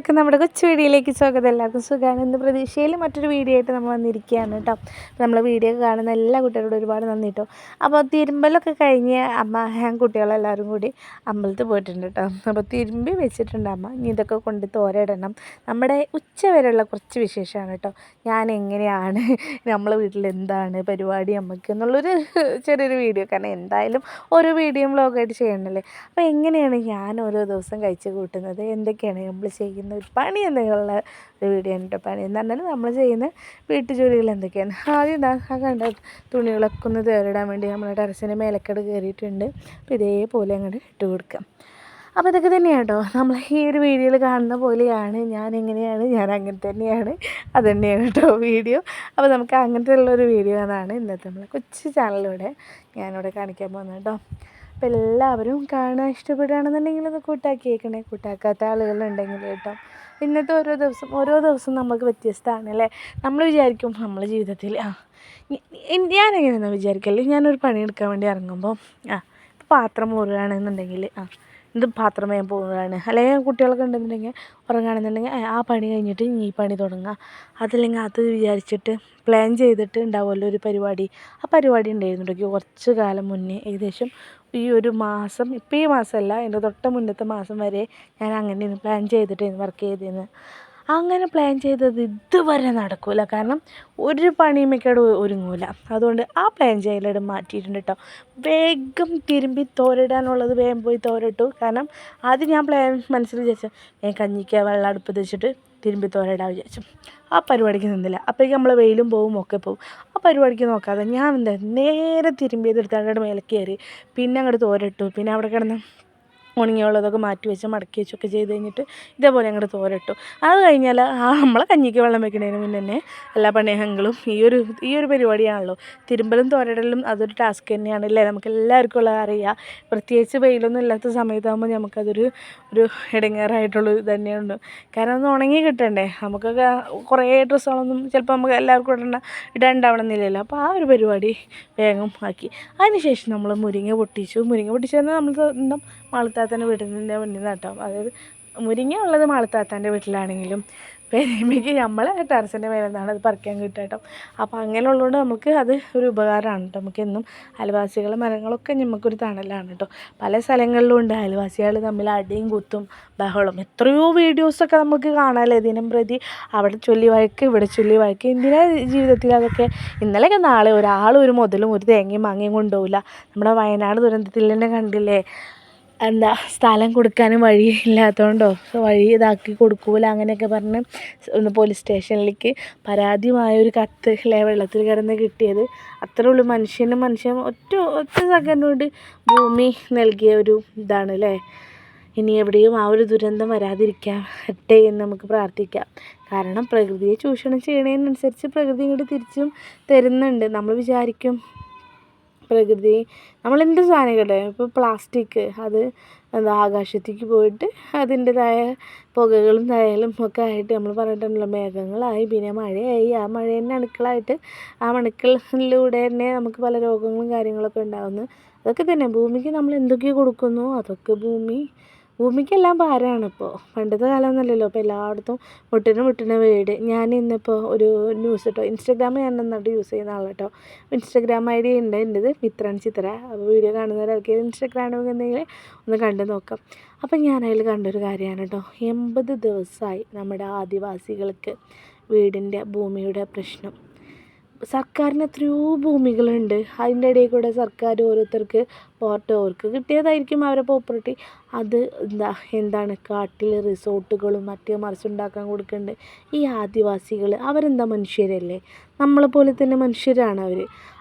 എല്ലാവർക്കും നമ്മുടെ കൊച്ചു വീഡിയോയിലേക്ക് സ്വാഗതം. എല്ലാവർക്കും സുഖമാണ്. ഇന്ന് പ്രതീക്ഷയിൽ മറ്റൊരു വീഡിയോ ആയിട്ട് നമ്മൾ വന്നിരിക്കുകയാണ് കേട്ടോ. നമ്മളെ വീഡിയോ കാണുന്ന എല്ലാ കുട്ടികളോടും ഒരുപാട് നന്ദി കേട്ടോ. അപ്പോൾ തിരുമ്പലൊക്കെ കഴിഞ്ഞ് അമ്മ ഞാൻ കുട്ടികളെല്ലാവരും കൂടി അമ്പലത്തിൽ പോയിട്ടുണ്ട് കേട്ടോ. അപ്പോൾ തിരുമ്പി വെച്ചിട്ടുണ്ട് അമ്മ. ഇനി ഇതൊക്കെ കൊണ്ട് തോരയിടണം. നമ്മുടെ ഉച്ച വരെയുള്ള കുറച്ച് വിശേഷമാണ് കേട്ടോ. ഞാൻ എങ്ങനെയാണ് നമ്മളെ വീട്ടിൽ എന്താണ് പരിപാടി അമ്മയ്ക്ക് എന്നുള്ളൊരു ചെറിയൊരു വീഡിയോ. കാരണം എന്തായാലും ഓരോ വീഡിയോയും വ്ലോഗായിട്ട് ചെയ്യണമല്ലേ? അപ്പോൾ എങ്ങനെയാണ് ഞാൻ ഓരോ ദിവസം കഴിച്ച് കൂട്ടുന്നത്? എന്തൊക്കെയാണ് നമ്മൾ ചെയ്യുന്ന ഒരു പണി എന്തെങ്കിലുള്ള ഒരു വീഡിയോ കേട്ടോ. പണി എന്ന് പറഞ്ഞാൽ നമ്മൾ ചെയ്യുന്ന വീട്ടു ജോലികൾ എന്തൊക്കെയാണ്? ആദ്യം എന്താ ആ കണ്ട തുണികളൊക്കെ ഒന്ന് തേറിടാൻ വേണ്ടി നമ്മൾ ടെറസിന്റെ മേലക്കട് കയറിയിട്ടുണ്ട് അപ്പോൾ ഇതേപോലെ അങ്ങോട്ട് ഇട്ട് കൊടുക്കാം. അപ്പോൾ ഇതൊക്കെ തന്നെയാണ് കേട്ടോ. നമ്മൾ ഈ ഒരു വീഡിയോയിൽ കാണുന്ന പോലെയാണ്. ഞാൻ എങ്ങനെയാണ്? ഞാൻ അങ്ങനെ തന്നെയാണ്. അത് തന്നെയാണ് കേട്ടോ വീഡിയോ. അപ്പോൾ നമുക്ക് അങ്ങനത്തെ ഉള്ളൊരു വീഡിയോ ആണ് ഇന്നത്തെ നമ്മളെ കൊച്ചു ചാനലിലൂടെ ഞാനിവിടെ കാണിക്കാൻ പോകുന്നത് കേട്ടോ. അപ്പോൾ എല്ലാവരും കാണാൻ ഇഷ്ടപ്പെടുകയാണെന്നുണ്ടെങ്കിൽ ഒന്ന് കൂട്ടാക്കിയേക്കണേ കൂട്ടാക്കാത്ത ആളുകളുണ്ടെങ്കിൽ കേട്ടോ. ഇന്നത്തെ ഓരോ ദിവസം ഓരോ ദിവസം നമുക്ക് വ്യത്യസ്തമാണ് അല്ലേ? നമ്മൾ വിചാരിക്കും നമ്മളെ ജീവിതത്തിൽ ആ ഞാനെങ്ങനെയാണെന്ന് വിചാരിക്കല്ലേ ഞാനൊരു പണിയെടുക്കാൻ വേണ്ടി ഇറങ്ങുമ്പോൾ ആ പാത്രം മുറുകയാണെന്നുണ്ടെങ്കിൽ ആ ഇത് പാത്രം വേഗം പോവുകയാണ്. അല്ലെങ്കിൽ കുട്ടികളൊക്കെ ഉണ്ടെന്നുണ്ടെങ്കിൽ ഉറങ്ങുകയാണെന്നുണ്ടെങ്കിൽ ആ പണി കഴിഞ്ഞിട്ട് ഈ പണി തുടങ്ങുക അതല്ലെങ്കിൽ അത് വിചാരിച്ചിട്ട് പ്ലാൻ ചെയ്തിട്ട് ഉണ്ടാവുമല്ലോ ഒരു പരിപാടി. ആ പരിപാടി ഉണ്ടായിരുന്നുണ്ടെങ്കിൽ കുറച്ച് കാലം മുന്നേ ഏകദേശം ഈ ഒരു മാസം ഇപ്പം ഈ മാസമല്ല എന്റെ തൊട്ട മുന്നത്തെ മാസം വരെ ഞാൻ അങ്ങനെ പ്ലാൻ ചെയ്തിട്ടായിരുന്നു വർക്ക് ചെയ്തിരുന്നത് അങ്ങനെ പ്ലാൻ ചെയ്തത് ഇതുവരെ നടക്കില്ല കാരണം ഒരു പണിയുമൊക്കെയോട് ഒരുങ്ങൂല. അതുകൊണ്ട് ആ പ്ലാൻ ചെയ്യലോട് മാറ്റിയിട്ടുണ്ട് കേട്ടോ വേഗം തിരുമ്പി തോരിടാനുള്ളത് വേഗം പോയി തോരിട്ടു. കാരണം ആദ്യം ഞാൻ പ്ലാൻ മനസ്സിൽ വിചാരിച്ചു ഞാൻ കഞ്ഞിക്ക വെള്ളം അടുപ്പ് വെച്ചിട്ട് തിരുമ്പി തോരയിടാൻ വിചാരിച്ചു. ആ പരിപാടിക്ക് നിന്നില്ല. അപ്പോഴേക്കും നമ്മൾ വെയിലും പോവും ഒക്കെ പോവും. ആ പരിപാടിക്ക് നോക്കാതെ ഞാൻ എന്താ നേരെ തിരുമ്പിയതെടുത്ത് അങ്ങോട്ട് മേലെ കയറി പിന്നെ അങ്ങോട്ട് തോരട്ടു. പിന്നെ അവിടെ കിടന്ന് ഉണങ്ങിയുള്ളതൊക്കെ മാറ്റി വെച്ച് മടക്കി വെച്ചൊക്കെ ചെയ്ത് കഴിഞ്ഞിട്ട് ഇതേപോലെ അങ്ങോട്ട് തോരട്ടു. അത് കഴിഞ്ഞാൽ ആ നമ്മളെ കഞ്ഞിക്ക് വെള്ളം വെക്കുന്നതിന് മുന്നേ തന്നെ എല്ലാ പണിയങ്ങളും ഈ ഒരു ഈ ഒരു പരിപാടിയാണല്ലോ. തിരുമ്പലും തോരടലും അതൊരു ടാസ്ക് തന്നെയാണ് അല്ലേ? നമുക്ക് എല്ലാവർക്കും ഉള്ളത് അറിയാം. പ്രത്യേകിച്ച് വെയിലൊന്നും ഇല്ലാത്ത സമയത്താകുമ്പോൾ നമുക്കതൊരു ഒരു ഇടങ്ങേറായിട്ടുള്ള ഇത് തന്നെയുണ്ട്. കാരണം ഒന്ന് ഉണങ്ങി കിട്ടണ്ടേ? നമുക്കൊക്കെ കുറേ ഡ്രസ്സുകളൊന്നും ചിലപ്പോൾ നമുക്ക് എല്ലാവർക്കും ഇടണ്ട ഇടാണ്ടാവണമെന്നില്ലല്ലോ. അപ്പോൾ ആ ഒരു പരിപാടി വേഗം ആക്കി. അതിനുശേഷം നമ്മൾ മുരിങ്ങ പൊട്ടിച്ചു. മുരിങ്ങ പൊട്ടിച്ചു തന്നെ നമ്മൾ മാളത്താത്തന്റെ വീട്ടിന്റെ മുന്നിൽ നിന്ന് കേട്ടോ. അതായത് മുരിങ്ങ ഉള്ളത് മാളത്താത്താന്റെ വീട്ടിലാണെങ്കിലും പെരുമയ്ക്ക് നമ്മൾ ടെറസിന്റെ മേലെ നിന്നാണ് അത് പറിക്കാൻ കിട്ടുക കേട്ടോ. അപ്പോൾ അങ്ങനെ ഉള്ളതുകൊണ്ട് നമുക്ക് അത് ഒരു ഉപകാരമാണ് കേട്ടോ. നമുക്ക് എന്നും അയൽവാസികളെ മരങ്ങളൊക്കെ നമുക്കൊരു തണലാണ് കേട്ടോ. പല സ്ഥലങ്ങളിലും ഉണ്ട്. അയൽവാസികൾ തമ്മിൽ അടിയും കുത്തും ബഹളം. എത്രയോ വീഡിയോസൊക്കെ നമുക്ക് കാണാമല്ലേ ദിനം പ്രതി അവിടെ ചൊല്ലി വഴക്ക് ഇവിടെ ചൊല്ലി വഴക്ക്. എന്തിനാ ജീവിതത്തിൽ അതൊക്കെ? ഇന്നലെയൊക്കെ നാളെ ഒരാൾ ഒരു മുതലും ഒരു തേങ്ങയും മാങ്ങയും കൊണ്ടുപോകില്ല നമ്മുടെ വയനാട് ദുരന്തത്തിൽ തന്നെ കണ്ടില്ലേ? എന്താ സ്ഥലം കൊടുക്കാനും വഴി ഇല്ലാത്തതുകൊണ്ടോ വഴി ഇതാക്കി കൊടുക്കൂല അങ്ങനെയൊക്കെ പറഞ്ഞ് ഒന്ന് പോലീസ് സ്റ്റേഷനിലേക്ക് പരാതിയുമായൊരു കത്ത് അല്ലേ വെള്ളത്തിൽ കിടന്ന് കിട്ടിയത്. അത്രേ ഉള്ളൂ. മനുഷ്യന് മനുഷ്യൻ ഒറ്റ ഒറ്റ സെക്കൻഡ് ഭൂമി നൽകിയ ഒരു ഇതാണ് അല്ലേ ഇനി എവിടെയും ആ ഒരു ദുരന്തം വരാതിരിക്കട്ടെ എന്ന് നമുക്ക് പ്രാർത്ഥിക്കാം. കാരണം പ്രകൃതിയെ ചൂഷണം ചെയ്യണതിനനുസരിച്ച് പ്രകൃതി ഇങ്ങോട്ട് തിരിച്ചും തരുന്നുണ്ട്. നമ്മൾ വിചാരിക്കും പ്രകൃതി നമ്മളെന്ത് സാധനം ഇപ്പോൾ പ്ലാസ്റ്റിക് അത് എന്താ ആകാശത്തേക്ക് പോയിട്ട് അതിന്റെതായ പുകകളും തയലും ഒക്കെ ആയിട്ട് നമ്മൾ പറഞ്ഞിട്ടുണ്ടല്ലോ മേഘങ്ങളായി പിന്നെ മഴയായി. ആ മഴ തന്നെ അണുക്കളായിട്ട് ആ അണുക്കളിലൂടെ തന്നെ നമുക്ക് പല രോഗങ്ങളും കാര്യങ്ങളൊക്കെ ഉണ്ടാകുന്നു അതൊക്കെ തന്നെ ഭൂമിക്ക് നമ്മൾ എന്തൊക്കെ കൊടുക്കുന്നു? അതൊക്കെ ഭൂമി ഭൂമിക്കെല്ലാം ഭാരമാണ് ഇപ്പോൾ പണ്ടത്തെ കാലമൊന്നുമല്ലല്ലോ. ഇപ്പോൾ എല്ലായിടത്തും മുട്ടിന് മുട്ടിന് വീട്. ഞാൻ ഇന്നിപ്പോൾ ഒരു ന്യൂസ് കേട്ടോ ഇൻസ്റ്റാഗ്രാം ഞാൻ നന്നായിട്ട് യൂസ് ചെയ്യുന്ന ആളാണ് കേട്ടോ ഇൻസ്റ്റാഗ്രാം ഐ ഡി ഉണ്ട്. എന്റെത് മിത്രൻ ചിത്ര. അപ്പോൾ വീഡിയോ കാണുന്നവരൊക്കെ ഇൻസ്റ്റാഗ്രാം എന്തെങ്കിലും ഒന്ന് കണ്ടു നോക്കാം. അപ്പം ഞാൻ അതിൽ കണ്ടൊരു കാര്യമാണ് കേട്ടോ എൺപത് ദിവസമായി നമ്മുടെ ആദിവാസികൾക്ക് വീടിന്റെ ഭൂമിയുടെ പ്രശ്നം. സർക്കാരിന് എത്രയോ ഭൂമികളുണ്ട്. അതിന്റെ ഇടയിൽ കൂടെ സർക്കാർ ഓരോരുത്തർക്ക് പോർട്ട് അവർക്ക് കിട്ടിയതായിരിക്കും അവരെ പ്രോപ്പർട്ടി അത് എന്താ എന്താണ് കാട്ടിൽ റിസോർട്ടുകളും മറ്റേ മറിച്ചുണ്ടാക്കാൻ കൊടുക്കുന്നുണ്ട് ഈ ആദിവാസികൾ അവരെന്താ മനുഷ്യരല്ലേ? നമ്മളെപ്പോലെ തന്നെ മനുഷ്യരാണ് അവർ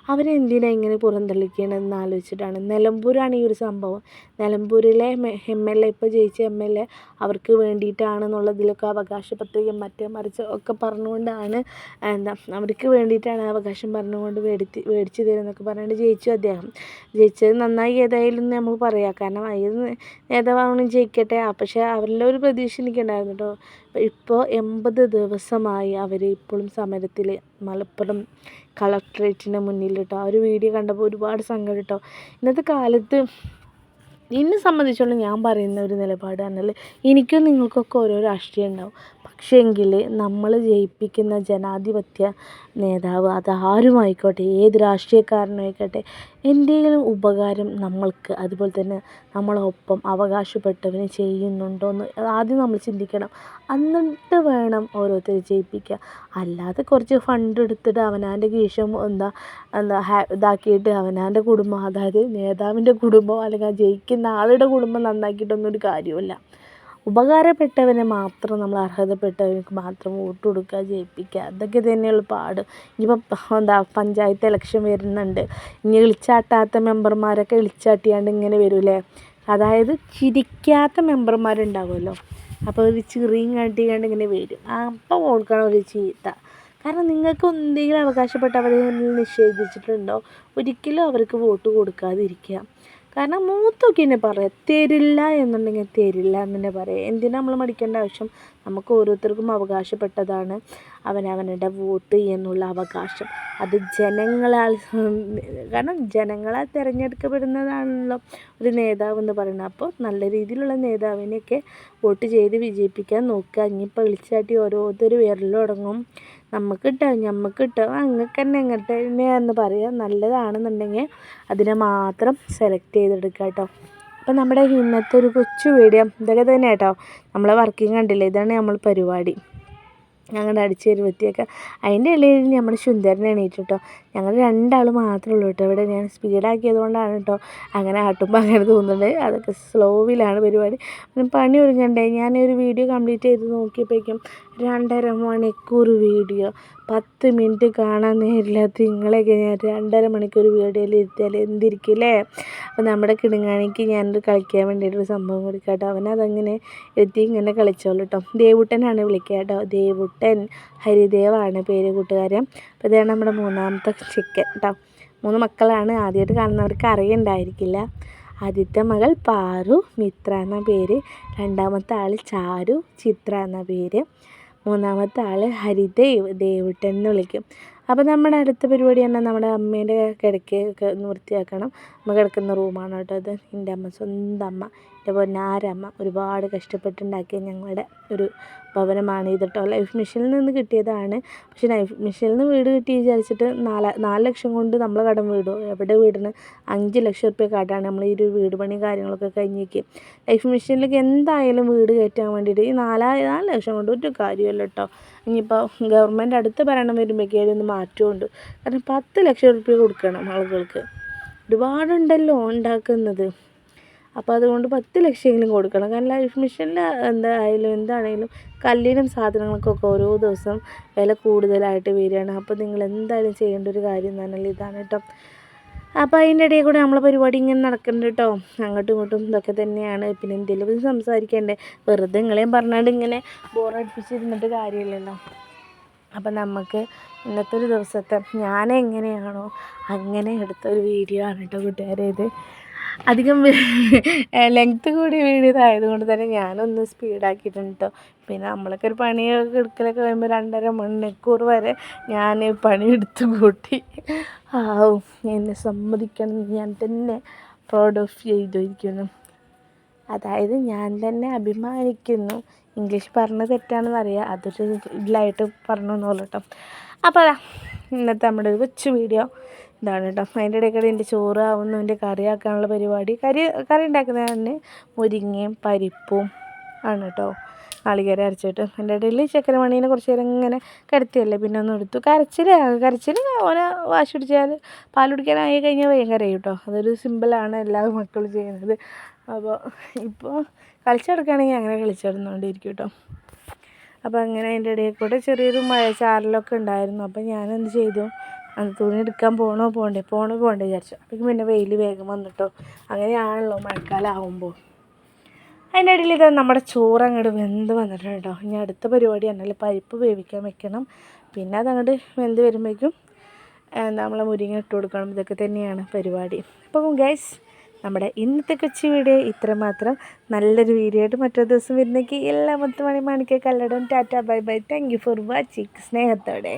അവരെന്തിനാണ് ഇങ്ങനെ പുറന്തള്ളിക്കണമെന്ന് ആലോചിച്ചിട്ടാണ്. നിലമ്പൂരാണ് ഈ ഒരു സംഭവം. നിലമ്പൂരിലെ എം എൽ എ ഇപ്പോൾ ജയിച്ച എം എൽ എ അവർക്ക് വേണ്ടിയിട്ടാണെന്നുള്ളതിലൊക്കെ അവകാശ പത്രിക മറ്റേ മറിച്ച് ഒക്കെ പറഞ്ഞുകൊണ്ടാണ് എന്താ അവർക്ക് വേണ്ടിയിട്ടാണ് അവകാശം പറഞ്ഞുകൊണ്ട് മേടിച്ച് മേടിച്ച് തരുന്നൊക്കെ പറഞ്ഞുകൊണ്ട് ജയിച്ചു അദ്ദേഹം. ജയിച്ചത് നന്നായി ഏതായാലും നമ്മൾ പറയാം. കാരണം ഏത് നേതാവാണെങ്കിലും ജയിക്കട്ടെ. പക്ഷേ അവരിലെ ഒരു പ്രതീക്ഷ എനിക്കുണ്ടായിരുന്നു കേട്ടോ. ഇപ്പോൾ എൺപത് ദിവസമായി അവർ ഇപ്പോഴും സമരത്തിൽ മലപ്പുറം കളക്ട്രേറ്റിന്റെ മുന്നിൽ കേട്ടോ ആ ഒരു വീഡിയോ കണ്ടപ്പോൾ ഒരുപാട് സങ്കടം കേട്ടോ ഇന്നത്തെ കാലത്ത് എന്നെ സംബന്ധിച്ചോളം ഞാൻ പറയുന്ന ഒരു നിലപാട് പറഞ്ഞാൽ എനിക്കും നിങ്ങൾക്കൊക്കെ ഓരോ രാഷ്ട്രീയം ഉണ്ടാവും. പക്ഷേങ്കിൽ നമ്മൾ ജയിപ്പിക്കുന്ന ജനാധിപത്യ നേതാവ് അതാരുമായിക്കോട്ടെ ഏത് രാഷ്ട്രീയക്കാരനായിക്കോട്ടെ എന്തെങ്കിലും ഉപകാരം നമ്മൾക്ക് അതുപോലെ തന്നെ നമ്മളൊപ്പം അവകാശപ്പെട്ടവന് ചെയ്യുന്നുണ്ടോ എന്ന് ആദ്യം നമ്മൾ ചിന്തിക്കണം. എന്നിട്ട് വേണം ഓരോരുത്തരെ ചെയ്യിപ്പിക്കുക അല്ലാതെ കുറച്ച് ഫണ്ട് എടുത്തിട്ട് അവനവന്റെ കീശം എന്താ എന്താ ഇതാക്കിയിട്ട് അവനവന്റെ കുടുംബം അതായത് നേതാവിന്റെ കുടുംബം അല്ലെങ്കിൽ ജയിക്കുന്ന ആളുടെ കുടുംബം നന്നാക്കിയിട്ടൊന്നും ഒരു കാര്യമില്ല ഉപകാരപ്പെട്ടവനെ മാത്രം നമ്മൾ അർഹതപ്പെട്ടവർക്ക് മാത്രം വോട്ട് കൊടുക്കുക ജയിപ്പിക്കുക അതൊക്കെ തന്നെയുള്ള പാട്. ഇനിയിപ്പോൾ എന്താ പഞ്ചായത്ത് ഇലക്ഷൻ വരുന്നുണ്ട്. ഇനി ഇളിച്ചാട്ടാത്ത മെമ്പർമാരൊക്കെ ഇളിച്ചാട്ടിയാണ്ട് ഇങ്ങനെ വരൂലേ അതായത് ചിരിക്കാത്ത മെമ്പർമാരുണ്ടാവുമല്ലോ. അപ്പോൾ ഒരു ചിറിയും കാട്ടിക്കാണ്ട് ഇങ്ങനെ വരും. അപ്പോൾ കൊടുക്കണം ഒരു ചീത്ത. കാരണം നിങ്ങൾക്ക് എന്തെങ്കിലും അവകാശപ്പെട്ട അവരെ നിഷേധിച്ചിട്ടുണ്ടോ? ഒരിക്കലും അവർക്ക് വോട്ട് കൊടുക്കാതിരിക്കുക. കാരണം മൂത്ത് നോക്കി തന്നെ പറയാം തരില്ല എന്നുണ്ടെങ്കിൽ തരില്ല എന്ന് തന്നെ പറയാം. എന്തിനാ നമ്മൾ മടിക്കേണ്ട ആവശ്യം? നമുക്ക് ഓരോരുത്തർക്കും അവകാശപ്പെട്ടതാണ് അവനവനുടെ വോട്ട് എന്നുള്ള അവകാശം. അത് ജനങ്ങളാൽ കാരണം ജനങ്ങളാൽ തിരഞ്ഞെടുക്കപ്പെടുന്നതാണല്ലോ ഒരു നേതാവ് എന്ന് പറയുന്നത്. അപ്പോൾ നല്ല രീതിയിലുള്ള നേതാവിനെയൊക്കെ വോട്ട് ചെയ്ത് വിജയിപ്പിക്കാൻ നോക്കുക. ഇനിയിപ്പോൾ വിളിച്ചാട്ടി ഓരോരുത്തർ വിരലടങ്ങും. നമുക്ക് കിട്ടോ ഞമ്മക്ക് കിട്ടോ അങ്ങക്ക് തന്നെ ഇങ്ങോട്ട് തന്നെ എന്ന് പറയാം. നല്ലതാണെന്നുണ്ടെങ്കിൽ അതിനെ മാത്രം സെലക്ട് ചെയ്തെടുക്കുക കേട്ടോ. അപ്പോൾ നമ്മുടെ ഇന്നത്തെ ഒരു കൊച്ചു വീഡിയോ ഇതൊക്കെ തന്നെ കേട്ടോ. നമ്മളെ വർക്കിംഗ് കണ്ടില്ലേ? ഇതാണ് നമ്മൾ പരിപാടി. ഞങ്ങളുടെ അടിച്ചേരി വൃത്തിയൊക്കെ. അതിന്റെ ഇടയിൽ നമ്മുടെ ശുന്ദരനെ എണീറ്റ് കേട്ടോ. ഞങ്ങൾ രണ്ടാൾ മാത്രമേ ഉള്ളൂ കേട്ടോ. ഇവിടെ ഞാൻ സ്പീഡാക്കിയത് കൊണ്ടാണ് കേട്ടോ അങ്ങനെ ആട്ടുമ്പോൾ അങ്ങനെ തോന്നുന്നത്. അതൊക്കെ സ്ലോവിലാണ് പരിപാടി. പിന്നെ പണി ഒരുങ്ങണ്ടേ? ഞാനൊരു വീഡിയോ കംപ്ലീറ്റ് ചെയ്ത് നോക്കിയപ്പോഴേക്കും രണ്ടര മണിക്കൂർ വീഡിയോ പത്ത് മിനിറ്റ് കാണാൻ നേരില്ലാത്ത നിങ്ങളെയൊക്കെ ഞാൻ രണ്ടര മണിക്കൂർ വീഡിയോയിൽ ഇരുത്തിയാൽ എന്തിരിക്കില്ലേ അപ്പോൾ നമ്മുടെ കിടുങ്ങാണിക്ക് ഞാനൊരു കളിക്കാൻ വേണ്ടിയിട്ടൊരു സംഭവം കൊടുക്കാം അവനതങ്ങനെ എത്തി ഇങ്ങനെ കളിച്ചോളൂ കേട്ടോ. ദേവുട്ടനാണ് വിളിക്കുക കേട്ടോ. ദേവുട്ടൻ ഹരിദേവാണ് പേര് കൂട്ടുകാരൻ. അപ്പോൾ ഇതാണ് നമ്മുടെ മൂന്നാമത്തെ ചിക്കൻ കേട്ടോ മൂന്ന് മക്കളാണ്. ആദ്യമായിട്ട് കാണുന്നവർക്ക് അറിയണ്ടായിരിക്കില്ല. ആദ്യത്തെ മകൾ പാറു മിത്ര എന്ന പേര്. രണ്ടാമത്തെ ആൾ ചാരു ചിത്ര എന്ന പേര്. മൂന്നാമത്തെ ആൾ ഹരിദേവ് ദേവുട്ടൻ എന്ന് വിളിക്കും. അപ്പോൾ നമ്മുടെ അടുത്ത പരിപാടി തന്നെ നമ്മുടെ അമ്മേന്റെ കിടക്കയൊക്കെ ഒന്ന് വൃത്തിയാക്കണം. അമ്മ കിടക്കുന്ന റൂമാണ് കേട്ടോ അത് എന്റെ അമ്മ സ്വന്തം അമ്മ. എന്റെ പൊന്നാരമ്മ ഒരുപാട് കഷ്ടപ്പെട്ടുണ്ടാക്കിയ ഞങ്ങളുടെ ഒരു ഭവനമാണ്. ഇത് കേട്ടോ. ലൈഫ് മിഷനിൽ നിന്ന് കിട്ടിയതാണ്. പക്ഷെ ലൈഫ് മിഷനിൽ നിന്ന് വീട് കിട്ടി വിചാരിച്ചിട്ട് നാല് നാല് ലക്ഷം കൊണ്ട് നമ്മൾ കടം വീടോ. എവിടെ വീടിന്? അഞ്ച് ലക്ഷം റുപ്യ കാട്ടാണ് നമ്മൾ ഈ ഒരു വീട് പണി കാര്യങ്ങളൊക്കെ കഴിഞ്ഞേക്ക്. ലൈഫ് മിഷനിലേക്ക് എന്തായാലും വീട് കയറ്റാൻ വേണ്ടിയിട്ട് ഈ നാലാ നാല് ലക്ഷം കൊണ്ട് ഒരു കാര്യമല്ല കേട്ടോ. ഇനിയിപ്പോൾ ഗവൺമെന്റ് അടുത്ത ഭരണം വരുമ്പോഴേക്കും ഒന്ന് മാറ്റമുണ്ട്. കാരണം പത്ത് ലക്ഷം റുപ്യ കൊടുക്കണം ആളുകൾക്ക്. ഒരുപാടുണ്ടല്ലോ ഉണ്ടാക്കുന്നത്. അപ്പോൾ അതുകൊണ്ട് പത്ത് ലക്ഷമെങ്കിലും കൊടുക്കണം. കാരണം ലൈഫ് മിഷനിൽ എന്തായാലും എന്താണെങ്കിലും കല്ലിനും സാധനങ്ങൾക്കൊക്കെ ഓരോ ദിവസം വില കൂടുതലായിട്ട് വരികയാണ്. അപ്പോൾ നിങ്ങൾ എന്തായാലും ചെയ്യേണ്ട ഒരു കാര്യം പറഞ്ഞാൽ ഇതാണ് കേട്ടോ അപ്പോൾ അതിന്റെ ഇടയിൽ കൂടെ നമ്മളെ പരിപാടി ഇങ്ങനെ നടക്കുന്നുണ്ട് കേട്ടോ അങ്ങോട്ടും ഇങ്ങോട്ടും ഇതൊക്കെ തന്നെയാണ്. പിന്നെ എന്തെങ്കിലും സംസാരിക്കണ്ടേ? വെറുതെ നിങ്ങളെയും പറഞ്ഞാണ്ട് ഇങ്ങനെ ബോറടിപ്പിച്ചിരുന്നിട്ട് കാര്യമില്ലല്ലോ. അപ്പം നമുക്ക് ഇന്നത്തെ ഒരു ദിവസത്തെ ഞാൻ എങ്ങനെയാണോ അങ്ങനെ എടുത്ത ഒരു വീഡിയോ ആണ് കേട്ടോ കൂട്ടുകാരെ ഇത്. അധികം ലെങ്ത്ത് കൂടി വീഡിയോ കൊണ്ട് തന്നെ ഞാനൊന്ന് സ്പീഡാക്കിയിട്ടുണ്ട് കേട്ടോ പിന്നെ നമ്മളൊക്കെ ഒരു പണിയൊക്കെ എടുക്കലൊക്കെ വരുമ്പോൾ രണ്ടര മണിക്കൂർ വരെ ഞാൻ പണിയെടുത്ത് കൂട്ടി. ആവും എന്നെ സമ്മതിക്കണം ഞാൻ തന്നെ പ്രൗഡ് ഓഫ് ചെയ്തിരിക്കുന്നു അതായത് ഞാൻ തന്നെ അഭിമാനിക്കുന്നു. ഇംഗ്ലീഷ് പറഞ്ഞ തെറ്റാണെന്ന് അറിയാം. അതൊരു ഇതിലായിട്ട് പറഞ്ഞു എന്നോളൂ കേട്ടോ അപ്പോൾ ഇന്നത്തെ നമ്മുടെ ഒരു കൊച്ചു വീഡിയോ ഇതാണ് കേട്ടോ. അതിന്റെ ഇടയ്ക്കിടെ എന്റെ ചോറ് ആവുന്നു എന്റെ കറി ആക്കാനുള്ള പരിപാടി. കറി കറി തന്നെ മുരിങ്ങയും പരിപ്പും ആണ് കേട്ടോ. നാളികേരം അരച്ചിട്ട്. എന്റെ ഇടയിൽ ചക്കരമണീനെ കുറച്ച് നേരം ഇങ്ങനെ കിടത്തിയല്ലേ പിന്നെ ഒന്ന് എടുത്തു. കരച്ചിൽ കരച്ചിൽ ഓനെ വാശി പിടിച്ചാൽ പാൽ കുടിക്കാനായി കഴിഞ്ഞാൽ കരയും കേട്ടോ. അതൊരു സിമ്പിളാണ് എല്ലാ മക്കളും ചെയ്യുന്നത്. അപ്പോൾ ഇപ്പോൾ കളിച്ചെടുക്കുകയാണെങ്കിൽ അങ്ങനെ കളിച്ചെടുന്നുകൊണ്ടിരിക്കും കേട്ടോ. അപ്പോൾ അങ്ങനെ അതിന്റെ ഇടയിൽ കൂടെ ചെറിയൊരു മഴ ചാറലൊക്കെ ഉണ്ടായിരുന്നു. അപ്പോൾ ഞാനെന്ത് ചെയ്തു? അത് തുണി എടുക്കാൻ പോകണോ പോകണ്ടേ പോകണോ പോകണ്ടേ വിചാരിച്ചു. അപ്പം പിന്നെ വെയിൽ വേഗം വന്നിട്ടോ. അങ്ങനെയാണല്ലോ മഴക്കാലം ആകുമ്പോൾ അതിന്റെ ഇടയിൽ ഇത് നമ്മുടെ ചോറ് അങ്ങോട്ട് വെന്ത് വന്നിട്ടുണ്ട് കേട്ടോ. ഇനി അടുത്ത പരിപാടി ആണല്ലോ പരിപ്പ് വേവിക്കാൻ വെക്കണം. പിന്നെ അതങ്ങോട്ട് വെന്ത് വരുമ്പോഴേക്കും നമ്മളെ മുരിങ്ങ ഇട്ട് കൊടുക്കണം. ഇതൊക്കെ തന്നെയാണ് പരിപാടി. അപ്പം ഗൈസ് നമ്മുടെ ഇന്നത്തെ കൊച്ചു വീഡിയോ ഇത്രമാത്രം. നല്ലൊരു വീഡിയോ ആയിട്ട് മറ്റൊരു ദിവസം വരുന്നേക്ക് എല്ലാ മൊത്തം മണി മാണിക്ക കല്ലടം. Tata bye bye. Thank you for watching സ്നേഹത്തോടെ.